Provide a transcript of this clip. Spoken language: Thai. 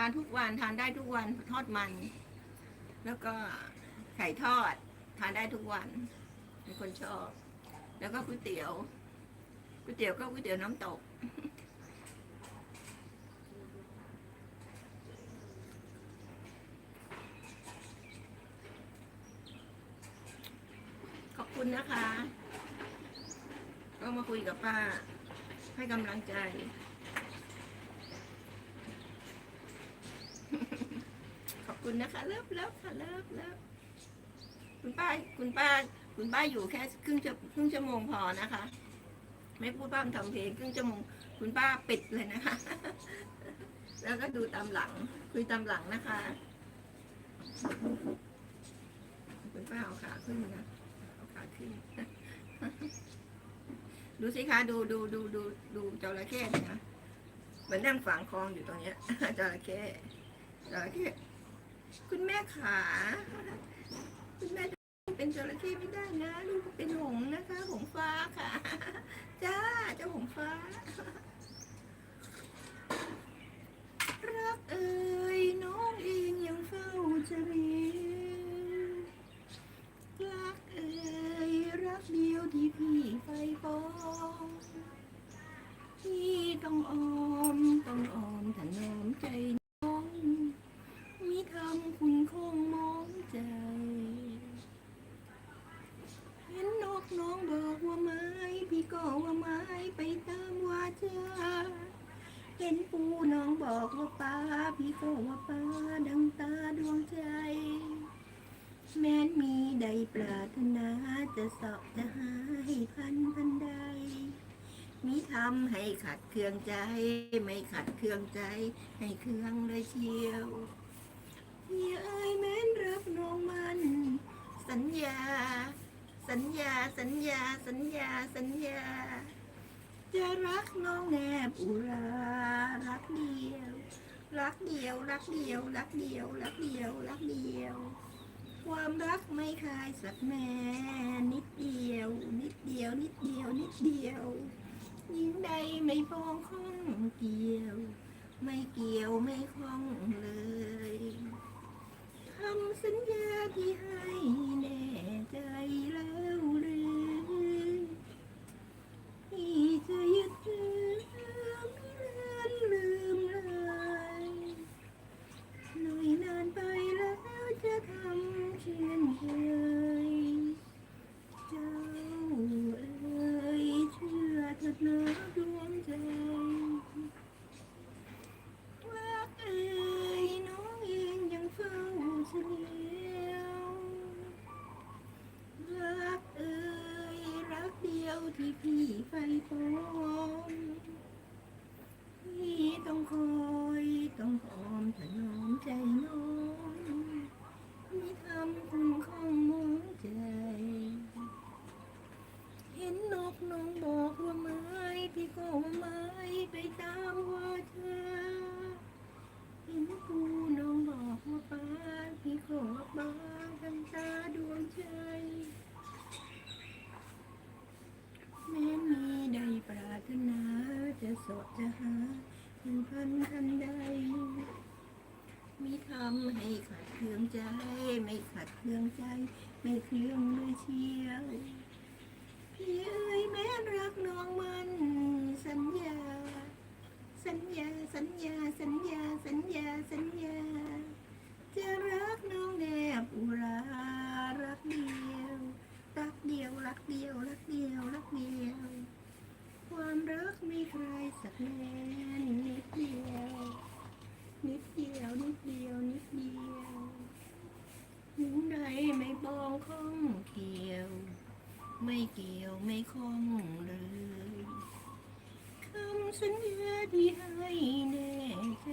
ทานทุกวันทานได้ทุกวันทอดมัน แล้วก็ไข่ทอด ทานได้ทุกวันเป็นคนชอบ แล้วก็ก๋วยเตี๋ยวก๋วยเตี๋ยวก็ก๋วยเตี๋ยวน้ำตกขอบคุณนะคะ ก็มาคุยกับป้าให้กำลังใจ ขอบคุณนะคะเลิฟเลิฟค่ะเลิฟเลิฟคุณป้าคุณป้า คุณป้าอยู่แค่ครึ่งชั่วครึ่งชั่วโมงพอนะคะ ไม่พูดบ้างทำเพลงครึ่งชั่วโมง คุณป้าปิดเลยนะคะ แล้วก็ดูตามหลัง คุยตามหลังนะคะ คุณป้าเอาขาขึ้นนะเอาขาขึ้น ดูสิคะดูดูดูดูดูจระเข้เนี่ยนะเหมือนนั่งฝังคลองอยู่ตรงเนี้ยจระเข้ จระเข้คุณแม่ขา คุณแม่เป็นจระเข้ไม่ได้นะ ลูกเป็นหงส์นะคะ หงส์ฟ้าค่ะ จ้าเจ้าหงส์ฟ้า รักเอ่ยน้องเองยังเฝ้าจะเรียนรักเอ่ยรักเดียวที่พี่ไฟปองพี่ต้องออมต้องออมถนอมใจ เห็นปูน้องบอกว่าป้าพี่ก็ว่าป้าดังตาดวงใจ แม้นมีใดปรารถนาจะสอบจะหาให้พันพันใดมิทำให้ขัดเคืองใจ ไม่ขัดเคืองใจ ให้เคืองเลยเชียวพี่เอ้ยแม้นรับน้องมัน สัญญา สัญญาสัญญาสัญญาสัญญา จะรักน้องแนบอุรารักเดียว รักเดียว รักเดียว รักเดียว รักเดียว รักเดียว ความรักไม่คลายสักแม่นิดเดียว นิดเดียว นิดเดียว นิดเดียวยิ่งใดไม่ปองข้องเกี่ยว ไม่เกี่ยวไม่คล้องเลยคำสัญญาที่ให้แน่ใจแล้วหรือ ที่จะยึดถือไม่เลือนลืมเลยหน่อยนานไปแล้วจะทำเช่นเคย เจ้าเอ๋ยเชื่อเถิดนะดวงใจรักเอ๋ยน้องเองยังเฝ้าเฉลียว รักเอ่ยรักเดียวที่ พี่ไฟปองพี่ต้องคอยต้องหอมถนอมใจน้องไม่ทำคุณข้องมองใจ เห็นนกน้องบอกว่าไม้พี่ก็ว่าไม้ไปตามว่าเธอเห็นปูน้องบอกว่าป้าพี่ก็ว่าป้าทำตาดวงใจแม้มีใดปรารถนาจะสด ถึงพันทันใดมิทำให้ขัดเคืองใจ ไม่ขัดเคืองใจ ไม่เครื่องเลยเชียวพี่เอ้ยแม้รักน้องมัน สัญญา สัญญา สัญญา สัญญา สัญญา สัญญา จะรักน้องแนบอุรา รักเดียว รักเดียว รักเดียว รักเดียว รักเดียว ความรักไม่ ใครสักแน่นิดเดียวนิดเดียวนิดเดียวนิดเดียวหนูใดไม่บองข้องเกี่ยว ไม่เกี่ยวไม่คล้องเลยคำสัญญาที่ให้แน่ใจ